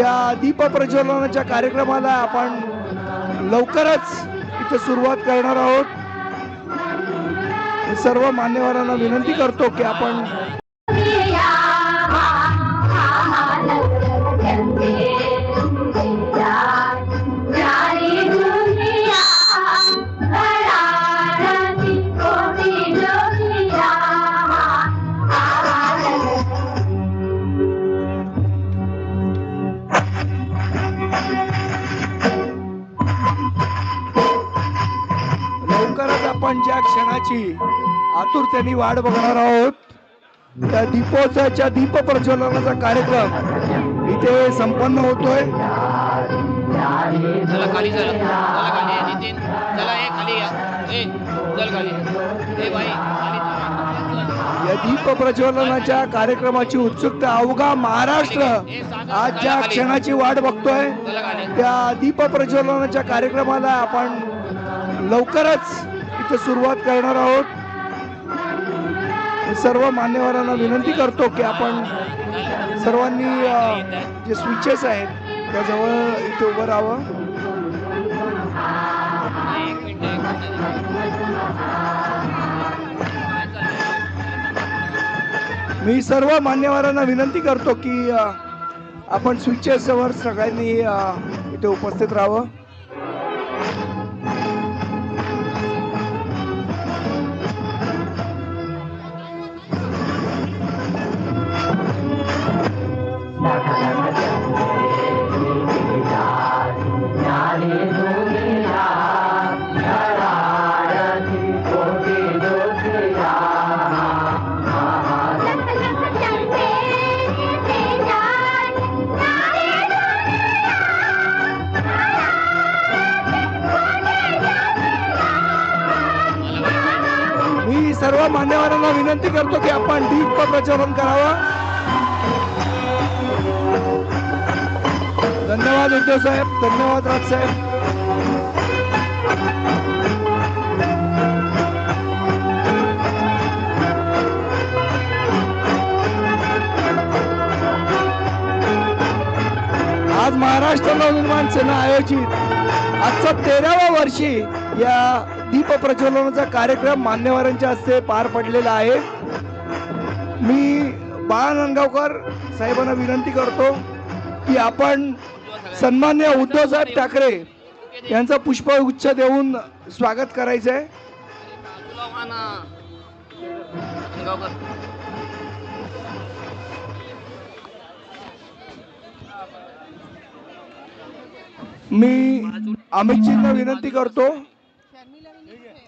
त्या दीप प्रज्वलनाच्या कार्यक्रमाला आपण लवकरच इथे सुरुवात करणार आहोत. सर्व मान्यवरांना विनंती करतो की आपण क्षणाची आतुरतेने वाट बघणार आहोत. त्या दीपोत्सवाच्या दीप प्रज्वलनाचा कार्यक्रम इथे संपन्न होतोय. चला खाली चला. चला खाली ये, नितीन. चला खाली या. ए चल खाली. ए भाई खाली चला. या दीप प्रज्वलनाच्या कार्यक्रमाची उत्सुकता अवघा महाराष्ट्र आज ज्या क्षणाची वाट बघतोय चला खाली. त्या दीप प्रज्वलनाच्या कार्यक्रमाला आपण लवकरच इथे सुरुवात करणार आहोत. सर्व मान्यवरांना विनंती करतो की आपण सर्वांनी जे स्विचेस आहेत त्याजवळ इथे उभं राहावं. मी सर्व मान्यवरांना विनंती करतो की आपण स्विचेसवर सगळ्यांनी इथे उपस्थित राहावं. सर्व मान्यवरांना विनंती करतो की आपण दीप प्रचारण करावं. धन्यवाद उद्धव साहेब धन्यवाद राज साहेब. आज महाराष्ट्र नवनिर्माण सेना आयोजित आजचा तेराव्या वर्षी या दीप प्रज्वलनाचा कार्यक्रम मान्यवरांच्या हस्ते पार पडलेला आहे. मी बाळा नंदगावकर साहेबांना विनंती करतो की आपण सन्मान्य उद्धवसाहेब ठाकरे यांचा पुष्पगुच्छ देऊन स्वागत करायचं आहे मी अमितजींना विनंती करतो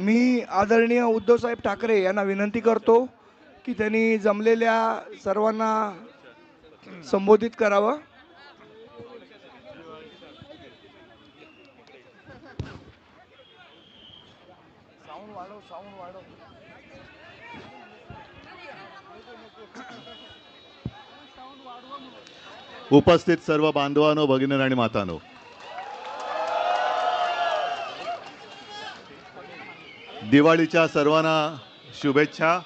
मी आदरणीय उद्धव साहेब ठाकरे यांना विनंती करतो की त्यांनी जमलेल्या सर्वांना संबोधित करावं. उपस्थित सर्व बांधवांनो भगिनी आणि मातानो. दिवाळीच्या सर्वांना शुभेच्छा.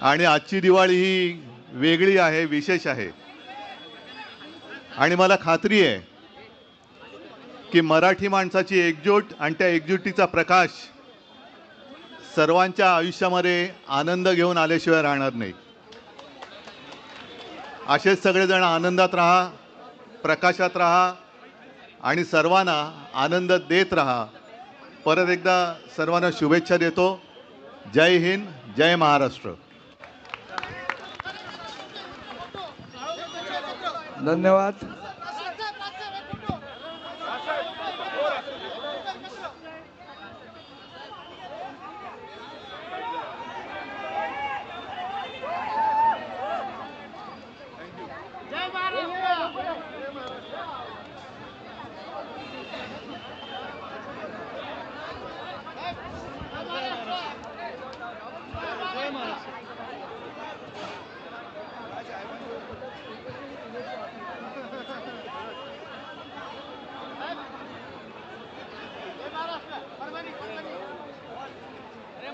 आणि आजची दिवाळी ही वेगळी आहे विशेष आहे. आणि मला खात्री आहे की मराठी माणसाची एकजूट आणि त्या एकजुटीचा प्रकाश सर्वांच्या आयुष्यामध्ये आनंद घेऊन आल्याशिवाय राहणार नाही. असेच सगळेजण आनंदात राहा प्रकाशात राहा आणि सर्वांना आनंद देत राहा. परत एकदा सर्वांना शुभेच्छा देतो. जय हिंद जय महाराष्ट्र. धन्यवाद.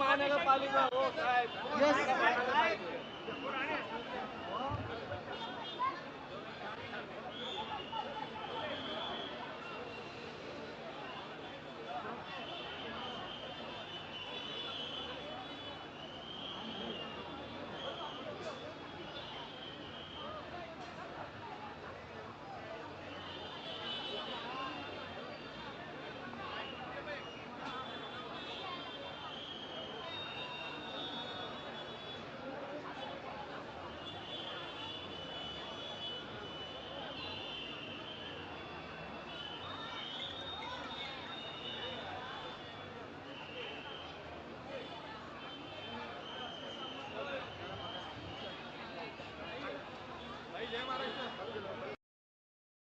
महानगरपालिका हो काय